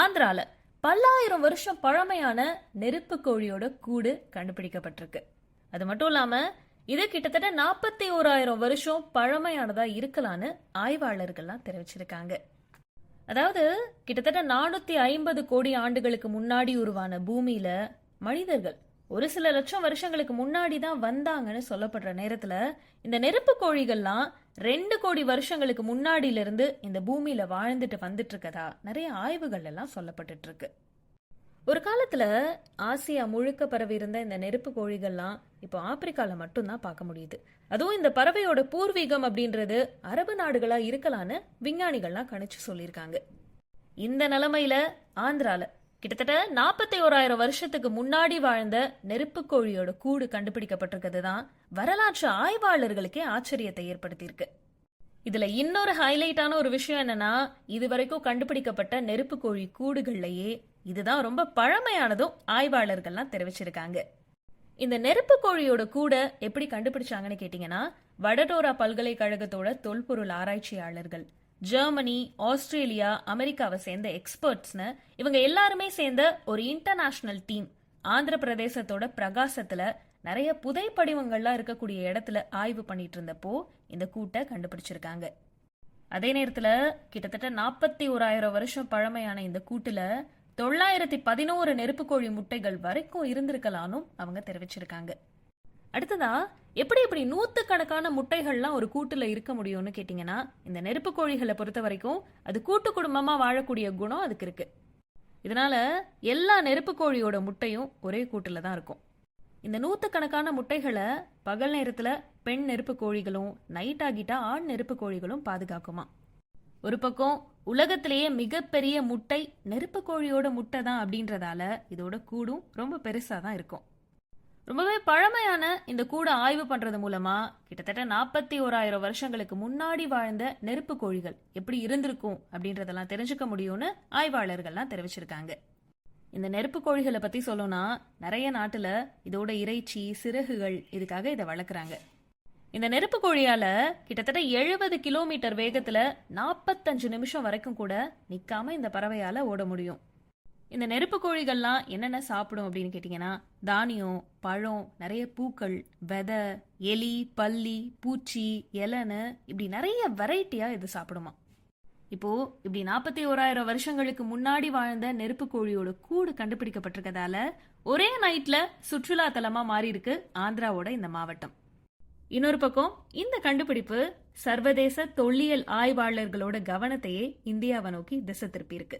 ஆந்திரால பல்லாயிரம் வருஷம் பழமையான நெருப்பு கோழியோட கூடு கண்டுபிடிக்கப்பட்டிருக்கு. அது மட்டும் இல்லாம இது கிட்டத்தட்ட நாற்பத்தி ஓராயிரம் வருஷம் பழமையானதா இருக்கலான்னு ஆய்வாளர்கள்லாம் தெரிவிச்சிருக்காங்க. அதாவது கிட்டத்தட்ட நானூத்தி ஐம்பது கோடி ஆண்டுகளுக்கு முன்னாடி உருவான பூமியில மனிதர்கள் ஒரு சில லட்சம் வருஷங்களுக்கு முன்னாடி தான் வந்தாங்கன்னு சொல்லப்படுற நேரத்துல இந்த நெருப்பு கோழிகள்லாம் ரெண்டு கோடி வருஷங்களுக்கு முன்னாடியில இருந்து இந்த பூமியில வாழ்ந்துட்டு வந்துட்டு இருக்கதா நிறைய ஆய்வுகள் எல்லாம் சொல்லப்பட்டுட்டு இருக்கு ஒரு காலத்துல ஆசியா முழுக்க பரவி இருந்த இந்த நெருப்பு கோழிகள்லாம் இப்போ ஆப்பிரிக்கால மட்டும்தான் பார்க்க முடியுது. அதுவும் இந்த பறவையோட பூர்வீகம் அப்படின்றது அரபு நாடுகளா இருக்கலான்னு விஞ்ஞானிகள்லாம் கணிச்சு சொல்லியிருக்காங்க. இந்த நிலைமையில ஆந்திரால கிட்டத்தட்ட நாற்பத்தி ஓராயிரம் வருஷத்துக்கு முன்னாடி வாழ்ந்த நெருப்பு கோழியோட கூடு கண்டுபிடிக்கப்பட்டிருக்கிறது தான் வரலாற்று ஆய்வாளர்களுக்கே ஆச்சரியத்தை ஏற்படுத்தியிருக்கு. இதுல இன்னொரு ஹைலைட்டான ஒரு விஷயம் என்னன்னா இது வரைக்கும் கண்டுபிடிக்கப்பட்ட நெருப்பு கோழி கூடுகள்லயே இதுதான் ரொம்ப பழமையானதும் ஆய்வாளர்கள்லாம் தெரிவிச்சிருக்காங்க. இந்த நெருப்பு கோழியோட கூட எப்படி கண்டுபிடிச்சாங்கன்னு கேட்டீங்கன்னா வடடோரா பல்கலைக்கழகத்தோட தொல்பொருள் ஆராய்ச்சியாளர்கள் ஜெர்மனி ஆஸ்திரேலியா அமெரிக்காவை சேர்ந்த எக்ஸ்பர்ட்ஸ்னு இவங்க எல்லாருமே சேர்ந்த ஒரு இன்டர்நேஷனல் டீம் ஆந்திர பிரதேசத்தோட பிரகாசத்துல நிறைய புதை படிவங்கள்லாம் இருக்கக்கூடிய இடத்துல ஆய்வு பண்ணிட்டு இருந்தப்போ இந்த கூட்டை கண்டுபிடிச்சிருக்காங்க. அதே நேரத்துல கிட்டத்தட்ட நாற்பத்தி ஓராயிரம் வருஷம் பழமையான இந்த கூட்டுல தொள்ளாயிரத்தி பதினோரு நெருப்புக்கோழி முட்டைகள் வரைக்கும் இருந்திருக்கலானும் அவங்க தெரிவிச்சிருக்காங்க. அடுத்ததா எப்படி இப்படி நூத்துக்கணக்கான முட்டைகள்லாம் ஒரு கூட்டுல இருக்க முடியும்னு கேட்டிங்கன்னா இந்த நெருப்பு கோழிகளை பொறுத்த வரைக்கும் அது கூட்டு குடும்பமா வாழக்கூடிய குணம் அதுக்கு இருக்கு. இதனால எல்லா நெருப்பு கோழியோட முட்டையும் ஒரே கூட்டுல தான் இருக்கும். இந்த நூத்துக்கணக்கான முட்டைகளை பகல் நேரத்துல பெண் நெருப்பு கோழிகளும் நைட் ஆகிட்டா ஆண் நெருப்பு கோழிகளும் பாதுகாக்குமா? ஒரு பக்கம் உலகத்திலேயே மிகப்பெரிய முட்டை நெருப்பு கோழியோட முட்டை தான் அப்படின்றதால இதோட கூடும் ரொம்ப பெருசா தான் இருக்கும். ரொம்பவே பழமையான இந்த கூடை ஆய்வு பண்றது மூலமா கிட்டத்தட்ட நாற்பத்தி ஓராயிரம் வருஷங்களுக்கு முன்னாடி வாழ்ந்த நெருப்பு கோழிகள் எப்படி இருந்திருக்கும் அப்படின்றதெல்லாம் தெரிஞ்சுக்க முடியும்னு ஆய்வாளர்கள்லாம் தெரிவிச்சிருக்காங்க. இந்த நெருப்பு கோழிகளை பத்தி சொல்லணும்னா நிறைய நாட்டுல இதோட இறைச்சி சிறகுகள் இதுக்காக இதை வளர்க்குறாங்க. இந்த நெருப்பு கோழியால கிட்டத்தட்ட எழுபது கிலோமீட்டர் வேகத்துல நாற்பத்தஞ்சு நிமிஷம் வரைக்கும் கூட நிக்காம இந்த பறவையால ஓட முடியும். இந்த நெருப்பு கோழிகள்லாம் என்னென்ன சாப்பிடும் அப்படின்னு கேட்டிங்கன்னா தானியம் பழம் நிறைய பூக்கள் விதை எலி பல்லி பூச்சி இலனு இப்படி நிறைய வெரைட்டியாக இது சாப்பிடுமா இப்போ இப்படி நாற்பத்தி ஓராயிரம் வருஷங்களுக்கு முன்னாடி வாழ்ந்த நெருப்பு கோழியோட கூடு கண்டுபிடிக்கப்பட்டிருக்கதால ஒரே நைட்ல சுற்றுலா தலமா மாறி இருக்கு ஆந்திராவோட இந்த மாவட்டம். இன்னொரு பக்கம் இந்த கண்டுபிடிப்பு சர்வதேச தொல்லியல் ஆய்வாளர்களோட கவனத்தையே இந்தியாவை நோக்கி திசை திருப்பியிருக்கு.